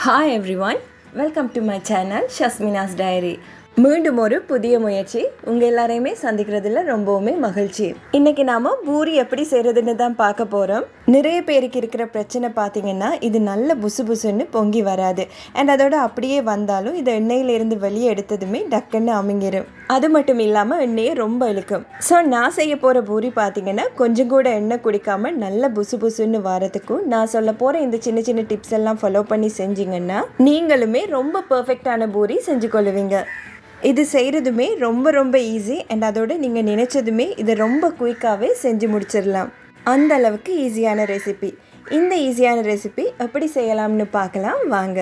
Hi everyone, welcome to my channel Shasmina's Diary. மீண்டும் ஒரு புதிய முயற்சி. உங்கள் எல்லாரையுமே சந்திக்கிறதுல ரொம்பவுமே மகிழ்ச்சி. இன்னைக்கு நாம பூரி எப்படி செய்கிறதுன்னு தான் பார்க்க போகிறோம் நிறைய பேருக்கு இருக்கிற பிரச்சனை பார்த்தீங்கன்னா இது நல்ல புசு புசுன்னு பொங்கி வராது. அண்ட் அதோட அப்படியே வந்தாலும் இதை எண்ணெயிலிருந்து வெளியே எடுத்ததுமே டக்குன்னு அமுங்கிரும். அது மட்டும் இல்லாமல் எண்ணெயை ரொம்ப இழுக்கும். ஸோ நான் செய்ய போகிற பூரி பார்த்தீங்கன்னா கொஞ்சம் கூட எண்ணெய் குடிக்காம நல்ல புசு புசுன்னு வரதுக்கும் நான் சொல்ல போகிற இந்த சின்ன சின்ன டிப்ஸ் எல்லாம் ஃபாலோ பண்ணி செஞ்சீங்கன்னா நீங்களுமே ரொம்ப பர்ஃபெக்டான பூரி செஞ்சு கொள்ளுவீங்க. இது செய்கிறதுமே ரொம்ப ரொம்ப ஈஸி அண்ட் அதோட நீங்கள் நினச்சதுமே இதை ரொம்ப குயிக்காகவே செஞ்சு முடிச்சிடலாம். அந்த அளவுக்கு ஈஸியான ரெசிபி இந்த ஈஸியான ரெசிபி எப்படி செய்யலாம்னு பார்க்கலாம் வாங்க.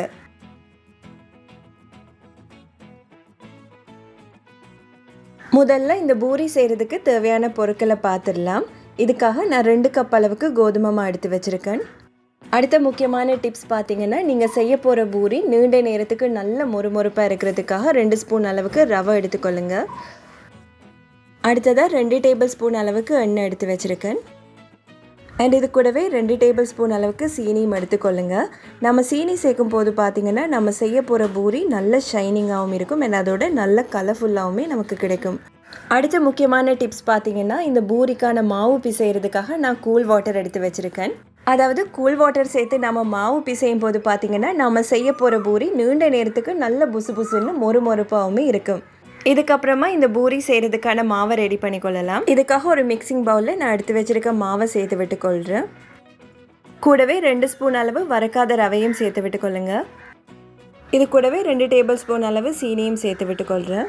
முதல்ல இந்த பூரி செய்கிறதுக்கு தேவையான பொருட்களை பார்த்துடலாம். இதுக்காக நான் ரெண்டு கப் அளவுக்கு கோதுமை மாவு எடுத்து வச்சுருக்கேன். அடுத்த முக்கியமான டிப்ஸ் பார்த்தீங்கன்னா நீங்கள் செய்ய போகிற பூரி நீண்ட நேரத்துக்கு நல்ல மொறுமொறுப்பாக இருக்கிறதுக்காக ரெண்டு ஸ்பூன் அளவுக்கு ரவை எடுத்துக்கொள்ளுங்க. அடுத்ததாக ரெண்டு டேபிள் ஸ்பூன் அளவுக்கு எண்ணெய் எடுத்து வச்சுருக்கேன். அண்ட் இது கூடவே ரெண்டு டேபிள் ஸ்பூன் அளவுக்கு சீனியும் எடுத்துக்கொள்ளுங்க. நம்ம சீனி சேர்க்கும் போது பார்த்தீங்கன்னா நம்ம செய்ய போகிற பூரி நல்ல ஷைனிங்காகவும் இருக்கும் அண்ட் அதோட நல்ல கலர்ஃபுல்லாகவுமே நமக்கு கிடைக்கும். அடுத்த முக்கியமான டிப்ஸ் பார்த்தீங்கன்னா இந்த பூரிக்கான மாவு பிசைகிறதுக்காக நான் கூல் வாட்டர் எடுத்து வச்சுருக்கேன். அதாவது கூல் வாட்டர் சேர்த்து நம்ம மாவு பிசையும் போது பார்த்திங்கன்னா நம்ம செய்ய போகிற பூரி நீண்ட நேரத்துக்கு நல்ல புசு புசுன்னு மொறு மொறுப்பாகவுமே இருக்கும். இதுக்கப்புறமா இந்த பூரி செய்கிறதுக்கான மாவை ரெடி பண்ணிக்கொள்ளலாம். இதுக்காக ஒரு மிக்சிங் பவுலில் நான் எடுத்து வச்சுருக்க மாவை சேர்த்து விட்டுக்கொள்கிறேன் கூடவே ரெண்டு ஸ்பூன் அளவு வறக்காத ரவையும் சேர்த்து விட்டுக்கொள்ளுங்க. இது கூடவே ரெண்டு டேபிள் ஸ்பூன் அளவு சீனியும் சேர்த்து விட்டுக்கொள்கிறேன்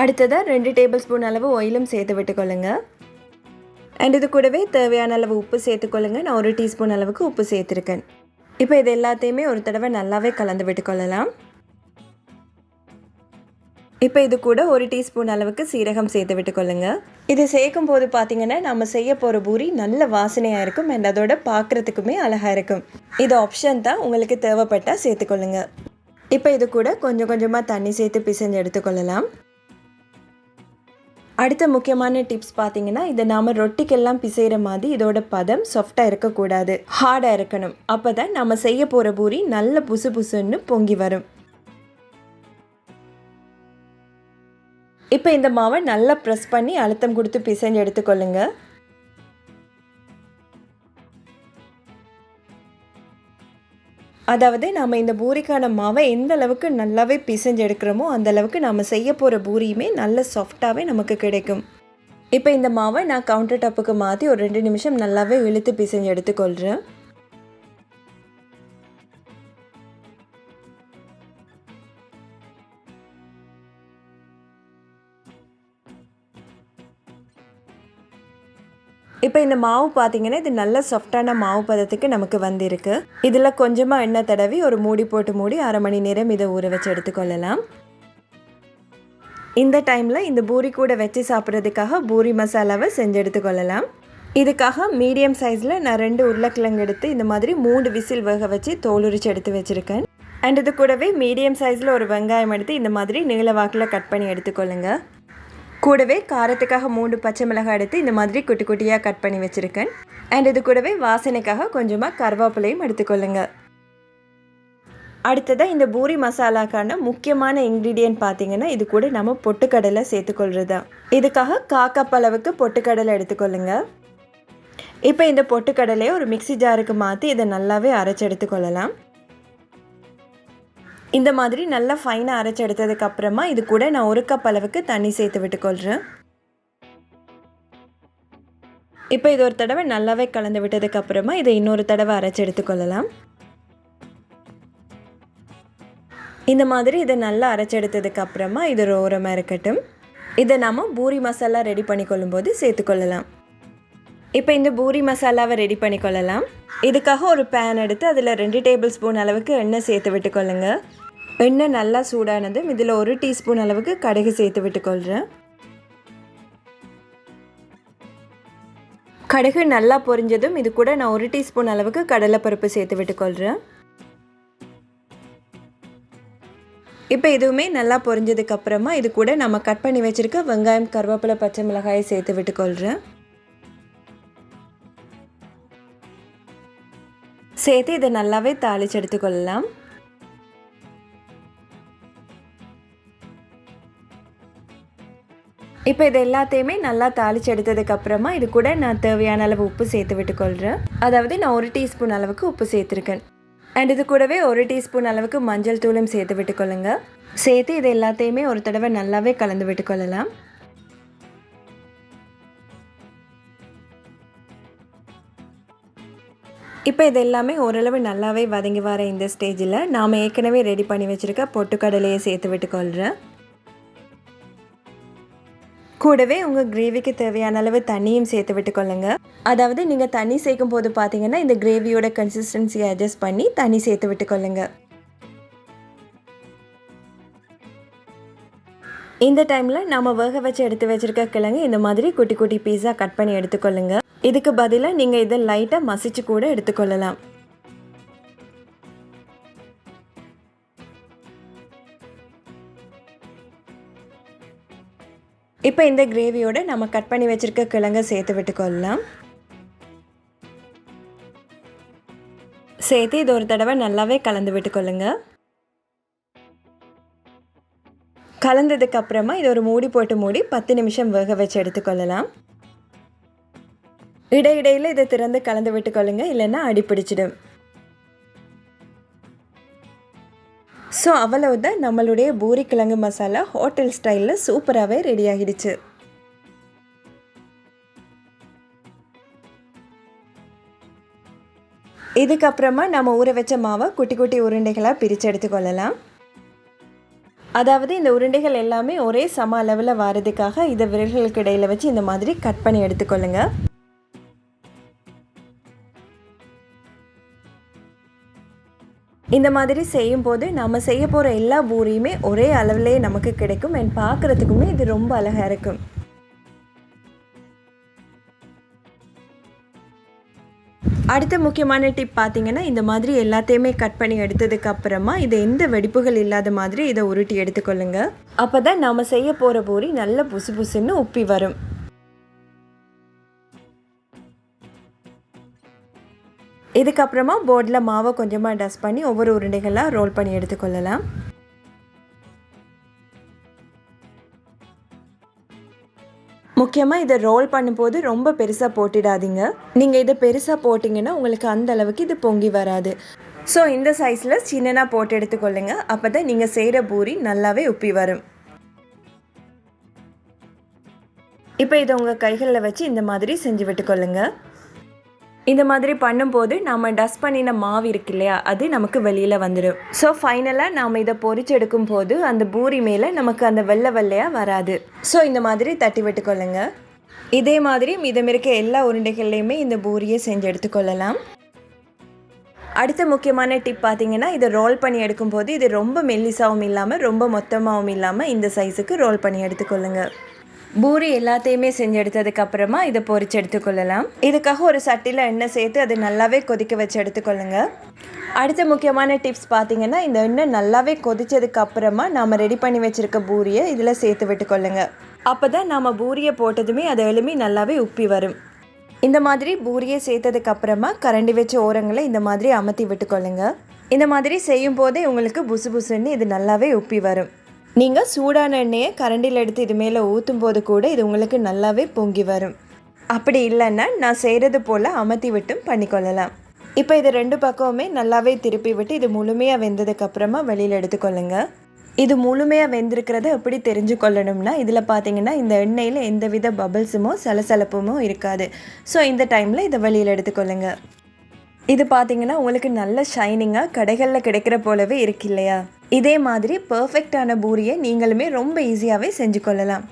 அடுத்ததாக ரெண்டு டேபிள் ஸ்பூன் அளவு ஆயிலும் சேர்த்து விட்டுக்கொள்ளுங்கள் அண்ட் இது கூடவே தேவையான அளவு உப்பு சேர்த்துக்கொள்ளுங்க நான் ஒரு டீஸ்பூன் அளவுக்கு உப்பு சேர்த்துருக்கேன். இப்போ இது எல்லாத்தையுமே ஒரு தடவை நல்லாவே கலந்து விட்டுக்கொள்ளலாம் இப்போ இது கூட ஒரு டீஸ்பூன் அளவுக்கு சீரகம் சேர்த்து விட்டுக்கொள்ளுங்க இது சேர்க்கும் போது பார்த்தீங்கன்னா நம்ம செய்ய போகிற பூரி நல்ல வாசனையாக இருக்கும். அண்ட் அதோட பார்க்குறதுக்குமே அழகாக இருக்கும். இது ஆப்ஷன் தான் உங்களுக்கு தேவைப்பட்டால் சேர்த்துக்கொள்ளுங்க இப்போ இது கூட கொஞ்சம் கொஞ்சமாக தண்ணி சேர்த்து பிசைஞ்சு எடுத்துக்கொள்ளலாம் அடுத்த முக்கியமான டிப்ஸ் பார்த்தீங்கன்னா இதை நாம் ரொட்டிக்கெல்லாம் பிசைகிற மாதிரி இதோட பதம் சாஃப்டாக இருக்கக்கூடாது. ஹார்டாக இருக்கணும். அப்போ தான் நம்ம செய்ய போகிற பூரி நல்ல புசு புசுன்னு பொங்கி வரும். இப்போ இந்த மாவை நல்லா ப்ரெஸ் பண்ணி அழுத்தம் கொடுத்து பிசைஞ்சு எடுத்துக்கொள்ளுங்கள் அதாவது நாம் இந்த பூரிக்கான மாவை எந்த அளவுக்கு நல்லாவே பிசைஞ்சு எடுக்கிறோமோ அந்த அளவுக்கு நாம் செய்ய போகிற பூரியுமே நல்ல சாஃப்டாகவே நமக்கு கிடைக்கும். இப்போ இந்த மாவை நான் கவுண்டர் டாப்புக்கு மாற்றி ஒரு ரெண்டு நிமிஷம் நல்லாவே இழுத்து பிசைஞ்சு எடுத்துக்கொள்கிறேன் இப்போ இந்த மாவு பார்த்தீங்கன்னா இது நல்ல சாஃப்டான மாவு பதத்துக்கு நமக்கு வந்திருக்கு. இதில் கொஞ்சமாக எண்ணெய் தடவி ஒரு மூடி போட்டு மூடி அரை மணி நேரம் இதை ஊற வச்சு எடுத்துக்கொள்ளலாம். இந்த டைமில் இந்த பூரி கூட வச்சு சாப்பிட்றதுக்காக பூரி மசாலாவை செஞ்சு எடுத்துக்கொள்ளலாம். இதுக்காக மீடியம் சைஸில் நான் ரெண்டு உருளைக்கிழங்கு எடுத்து இந்த மாதிரி மூணு விசில் வேக வச்சு தோலுரிச்சு எடுத்து வச்சுருக்கேன். அண்ட் இது கூடவே மீடியம் சைஸில் ஒரு வெங்காயம் எடுத்து இந்த மாதிரி நீள வாக்கில் கட் பண்ணி எடுத்துக்கொள்ளுங்கள் கூடவே காரத்துக்காக மூணு பச்சை மிளகாய் எடுத்து இந்த மாதிரி குட்டி குட்டியாக கட் பண்ணி வச்சுருக்கேன். அண்ட் இது கூடவே வாசனைக்காக கொஞ்சமாக கருவேப்பிலையும் எடுத்துக்கொள்ளுங்க. அடுத்ததாக இந்த பூரி மசாலாக்கான முக்கியமான இன்க்ரீடியன்ட் பார்த்தீங்கன்னா இது கூட நம்ம பொட்டுக்கடலை சேர்த்துக்கொள்கிறது தான் இதுக்காக காக்கப் அளவுக்கு பொட்டுக்கடலை எடுத்துக்கொள்ளுங்க. இப்போ இந்த பொட்டுக்கடலையை ஒரு மிக்சி ஜாருக்கு மாற்றி இதை நல்லாவே அரைச்சி எடுத்துக்கொள்ளலாம். இந்த மாதிரி நல்லா ஃபைனாக அரைச்சி அப்புறமா இது கூட நான் ஒரு கப் அளவுக்கு தண்ணி சேர்த்து விட்டுக்கொள்கிறேன் இப்போ இது ஒரு தடவை நல்லாவே கலந்து விட்டதுக்கு அப்புறமா இதை இன்னொரு தடவை அரைச்சி எடுத்துக்கொள்ளலாம். இந்த மாதிரி இதை நல்லா அரைச்சி அப்புறமா இது ஓரமாக இருக்கட்டும். இதை நாம் பூரி மசாலா ரெடி பண்ணி கொள்ளும்போது சேர்த்துக்கொள்ளலாம். இப்போ இந்த பூரி மசாலாவை ரெடி பண்ணிக்கொள்ளலாம். இதுக்காக ஒரு பேன் எடுத்து அதில் ரெண்டு டேபிள் ஸ்பூன் அளவுக்கு எண்ணெய் சேர்த்து விட்டுக்கொள்ளுங்கள் எண்ணெய் நல்லா சூடானதும் இதில் ஒரு டீஸ்பூன் அளவுக்கு கடுகு சேர்த்து விட்டுக்கொள்கிறேன். கடுகு நல்லா பொரிஞ்சதும் இது கூட நான் ஒரு டீஸ்பூன் அளவுக்கு கடலைப்பருப்பு சேர்த்து விட்டுக்கொள்கிறேன். இப்போ இதுவுமே நல்லா பொரிஞ்சதுக்கு அப்புறமா இது கூட நம்ம கட் பண்ணி வச்சுருக்க வெங்காயம் கருவேப்பிலை பச்சை மிளகாயை சேர்த்து விட்டுக்கொள்கிறேன். சேர்த்து இதை நல்லாவே தாளிச்சு எடுத்துக்கொள்ளலாம். இப்போ இது எல்லாத்தையுமே நல்லா தாளிச்சு எடுத்ததுக்கப்புறமா இது கூட நான் தேவையான அளவு உப்பு சேர்த்து விட்டுக்கொள்கிறேன் அதாவது நான் ஒரு டீஸ்பூன் அளவுக்கு உப்பு சேர்த்துருக்கேன். அண்ட் இது கூடவே ஒரு டீஸ்பூன் அளவுக்கு மஞ்சள் தூளும் சேர்த்து விட்டுக்கொள்ளுங்க. சேர்த்து இது எல்லாத்தையுமே ஒரு தடவை நல்லாவே கலந்து விட்டுக்கொள்ளலாம். இப்போ இது எல்லாமே ஓரளவு நல்லாவே வதங்கி வர இந்த ஸ்டேஜில் நாம் ஏற்கனவே ரெடி பண்ணி வச்சுருக்க பொட்டுக்கடலையை சேர்த்து விட்டுக்கொள்கிறேன் கூடவே உங்கள் கிரேவிக்கு தேவையான அளவு தண்ணியும் சேர்த்து விட்டுக்கொள்ளுங்க. அதாவது நீங்கள் தண்ணி சேர்க்கும் போது பார்த்தீங்கன்னா இந்த கிரேவியோட கன்சிஸ்டன்சியை அட்ஜஸ்ட் பண்ணி தண்ணி சேர்த்து விட்டுக்கொள்ளுங்க. இந்த டைமில் நம்ம வேக வச்சு எடுத்து வச்சுருக்க கிழங்கு இந்த மாதிரி குட்டி குட்டி பீஸாக கட் பண்ணி எடுத்துக்கொள்ளுங்க. இதுக்கு பதிலாக நீங்கள் இதை லைட்டாக மசிச்சு கூட எடுத்துக்கொள்ளலாம். இப்போ இந்த கிரேவியோடு நம்ம கட் பண்ணி வச்சுருக்க கிழங்கை சேர்த்து விட்டுக்கொள்ளலாம். சேர்த்து இது ஒரு தடவை நல்லாவே கலந்து விட்டுக்கொள்ளுங்க. கலந்ததுக்கு அப்புறமா இது ஒரு மூடி போட்டு மூடி பத்து நிமிஷம் வேக வச்சு எடுத்துக்கொள்ளலாம். இடையிடையில் இதை திறந்து கலந்து விட்டுக்கொள்ளுங்க இல்லைன்னா அடிப்பிடிச்சிடும் ஸோ அவ்வளவுதான் நம்மளுடைய பூரி கிழங்கு மசாலா ஹோட்டல் ஸ்டைலில் சூப்பராகவே ரெடி ஆகிடுச்சு. இதுக்கப்புறமா நம்ம ஊற வச்ச மாவை குட்டி குட்டி உருண்டைகளாக பிரித்து எடுத்துக்கொள்ளலாம் அதாவது இந்த உருண்டைகள் எல்லாமே ஒரே சம அளவில் வாரதுக்காக இதை விரல்களுக்கு இடையில் வச்சு இந்த மாதிரி கட் பண்ணி எடுத்துக்கொள்ளுங்கள் இந்த மாதிரி செய்யும் போது நம்ம செய்ய போகிற எல்லா பூரியுமே ஒரே அளவுலேயே நமக்கு கிடைக்கும். அண்ட் பார்க்குறதுக்குமே இது ரொம்ப அழகாக இருக்கும். அடுத்த முக்கியமான டிப் பார்த்தீங்கன்னா இந்த மாதிரி எல்லாத்தையுமே கட் பண்ணி எடுத்ததுக்கு அப்புறமா இது எந்த வெடிப்புகள் இல்லாத மாதிரி இதை உருட்டி எடுத்துக்கொள்ளுங்க. அப்போ தான் நம்ம செய்ய போகிற பூரி நல்ல புசு புசுன்னு உப்பி வரும். இதுக்கப்புறமா போர்டில் மாவை கொஞ்சமாக டஸ்ட் பண்ணி ஒவ்வொரு உருண்டைகளாக ரோல் பண்ணி எடுத்துக்கொள்ளலாம். முக்கியமாக இதை ரோல் பண்ணும்போது ரொம்ப பெருசாக போட்டுடாதீங்க. நீங்கள் இதை பெருசாக போட்டிங்கன்னா உங்களுக்கு அந்த அளவுக்கு இது பொங்கி வராது. ஸோ இந்த சைஸில் சின்னனாக போட்டு எடுத்துக்கொள்ளுங்க. அப்போ தான் நீங்கள் செய்கிற பூரி நல்லாவே உப்பி வரும். இப்போ இதை உங்கள் கைகளில் வச்சு இந்த மாதிரி செஞ்சு விட்டுக்கொள்ளுங்கள் இந்த மாதிரி பண்ணும்போது நம்ம டஸ்ட் பண்ணின மாவு இருக்கு இல்லையா அது நமக்கு வெளியில் வந்துடும் ஸோ ஃபைனலாக நாம் இதை பொரிச்சு எடுக்கும் போது அந்த பூரி மேலே நமக்கு அந்த வெள்ளை வெள்ளையாக வராது. ஸோ இந்த மாதிரி தட்டி விட்டுக்கொள்ளுங்க. இதே மாதிரி மீதம் இருக்க எல்லா உருண்டைகள்லையுமே இந்த பூரியை செஞ்சு எடுத்துக்கொள்ளலாம். அடுத்த முக்கியமான டிப் பார்த்தீங்கன்னா இதை ரோல் பண்ணி எடுக்கும்போது இது ரொம்ப மெல்லிசாவும் இல்லாமல் ரொம்ப மொத்தமாகவும் இல்லாமல் இந்த சைஸுக்கு ரோல் பண்ணி எடுத்துக்கொள்ளுங்கள் பூரி எல்லாத்தையுமே செஞ்சு எடுத்ததுக்கப்புறமா இதை பொறிச்சு எடுத்துக்கொள்ளலாம். இதுக்காக ஒரு சட்டியில் எண்ணெய் சேர்த்து அதை நல்லாவே கொதிக்க வச்சு எடுத்துக்கொள்ளுங்க. அடுத்த முக்கியமான டிப்ஸ் பார்த்தீங்கன்னா இந்த எண்ணெய் நல்லாவே கொதிச்சதுக்கு அப்புறமா நாம் ரெடி பண்ணி வச்சுருக்க பூரியை இதில் சேர்த்து விட்டுக்கொள்ளுங்க. அப்போ தான் நாம் பூரியை போட்டதுமே அதை எழுமி நல்லாவே உப்பி வரும். இந்த மாதிரி பூரியை சேர்த்ததுக்கு அப்புறமா கரண்டி வச்ச ஓரங்களை இந்த மாதிரி அமர்த்தி விட்டுக்கொள்ளுங்க. இந்த மாதிரி செய்யும் போதே உங்களுக்கு புசு புசுன்னு இது நல்லாவே உப்பி வரும். நீங்கள் சூடான எண்ணெயை கரண்டியில் எடுத்து இது மேலே ஊற்றும் போது கூட இது உங்களுக்கு நல்லாவே பொங்கி வரும். அப்படி இல்லைன்னா நான் செய்கிறது போல் அமர்த்தி விட்டும் பண்ணிக்கொள்ளலாம். இப்போ இது ரெண்டு பக்கமுமே நல்லாவே திருப்பி விட்டு இது முழுமையாக வெந்ததுக்கப்புறமா வெளியில் எடுத்துக்கொள்ளுங்க. இது முழுமையாக வெந்திருக்கிறத எப்படி தெரிஞ்சு கொள்ளணும்னா இதில் பார்த்தீங்கன்னா இந்த எண்ணெயில் எந்தவித பபிள்ஸுமோ சலசலப்புமோ இருக்காது. ஸோ இந்த டைமில் இதை வெளியில் எடுத்துக்கொள்ளுங்க. இது பார்த்தீங்கன்னா உங்களுக்கு நல்ல ஷைனிங்காக கடைகளில் கிடைக்கிற போலவே இருக்கு இல்லையா? இதே மாதிரி பர்ஃபெக்டான பூரியை நீங்களுமே ரொம்ப ஈஸியாகவே செஞ்சு கொள்ளலாம்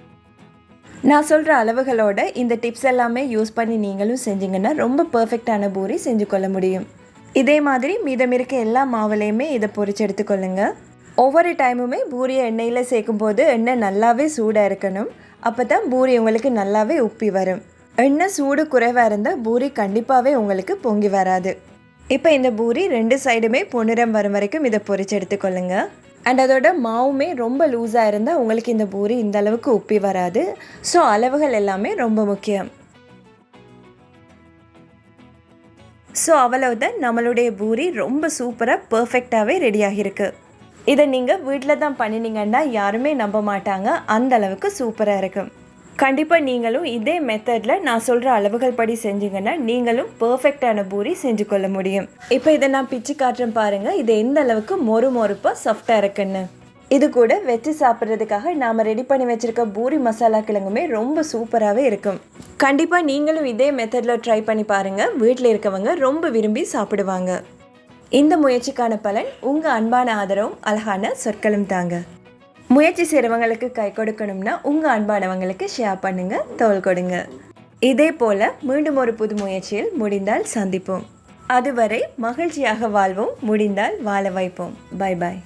நான் சொல்கிற அளவுகளோட இந்த டிப்ஸ் எல்லாமே யூஸ் பண்ணி நீங்களும் செஞ்சிங்கன்னா ரொம்ப பர்ஃபெக்டான பூரி செஞ்சு கொள்ள முடியும். இதே மாதிரி மீதம் இருக்க எல்லா மாவுலையுமே இதை பொரிச்சு எடுத்துக்கொள்ளுங்க. ஒவ்வொரு டைமுமே பூரியை எண்ணெயில் சேர்க்கும் போது எண்ணெய் நல்லாவே சூடாக இருக்கணும். அப்போ தான் பூரி உங்களுக்கு நல்லாவே உப்பி வரும். எண்ணெய் சூடு குறைவாக இருந்தால் பூரி கண்டிப்பாகவே உங்களுக்கு பொங்கி வராது. இப்போ இந்த பூரி ரெண்டு சைடுமே பொன்னிறம் வரும் வரைக்கும் இதை பொறிச்சு எடுத்துக்கொள்ளுங்க. அண்ட் அதோட மாவுமே ரொம்ப லூஸாக இருந்தால் உங்களுக்கு இந்த பூரி இந்த அளவுக்கு உப்பி வராது. ஸோ அளவுகள் எல்லாமே ரொம்ப முக்கியம். ஸோ அவ்வளவுதான் நம்மளுடைய பூரி ரொம்ப சூப்பராக பர்ஃபெக்டாகவே ரெடியாகிருக்கு இதை நீங்கள் வீட்டில் தான் பண்ணினீங்கன்னா யாருமே நம்ப மாட்டாங்க. அந்த அளவுக்கு சூப்பராக இருக்கும். கண்டிப்பாக நீங்களும் இதே மெத்தடில் நான் சொல்கிற அளவுகள் படி செஞ்சீங்கன்னா நீங்களும் பர்ஃபெக்டான பூரி செஞ்சு கொள்ள முடியும். இப்போ இதை நான் பிச்சு காட்டுறேன் பாருங்கள் இது எந்த அளவுக்கு மொறு மொறுப்பாக சாஃப்டாக இருக்குன்னு. இது கூட வச்சு சாப்பிட்றதுக்காக நாம் ரெடி பண்ணி வச்சுருக்க பூரி மசாலா கிழங்குமே ரொம்ப சூப்பராகவே இருக்கும். கண்டிப்பாக நீங்களும் இதே மெத்தடில் ட்ரை பண்ணி பாருங்கள் வீட்டில் இருக்கவங்க ரொம்ப விரும்பி சாப்பிடுவாங்க. இந்த முயற்சிக்கான பலன் உங்கள் அன்பான ஆதரவும் அழகான சொற்களும் தாங்க. முயற்சி செய்கிறவங்களுக்கு கை கொடுக்கணும்னா உங்கள் அன்பானவங்களுக்கு ஷேர் பண்ணுங்கள் தோல் கொடுங்க. இதே போல் மீண்டும் ஒரு புது முயற்சியில் முடிந்தால் சந்திப்போம். அதுவரை மகிழ்ச்சியாக வாழ்வோம் முடிந்தால் வாழ வைப்போம். Bye bye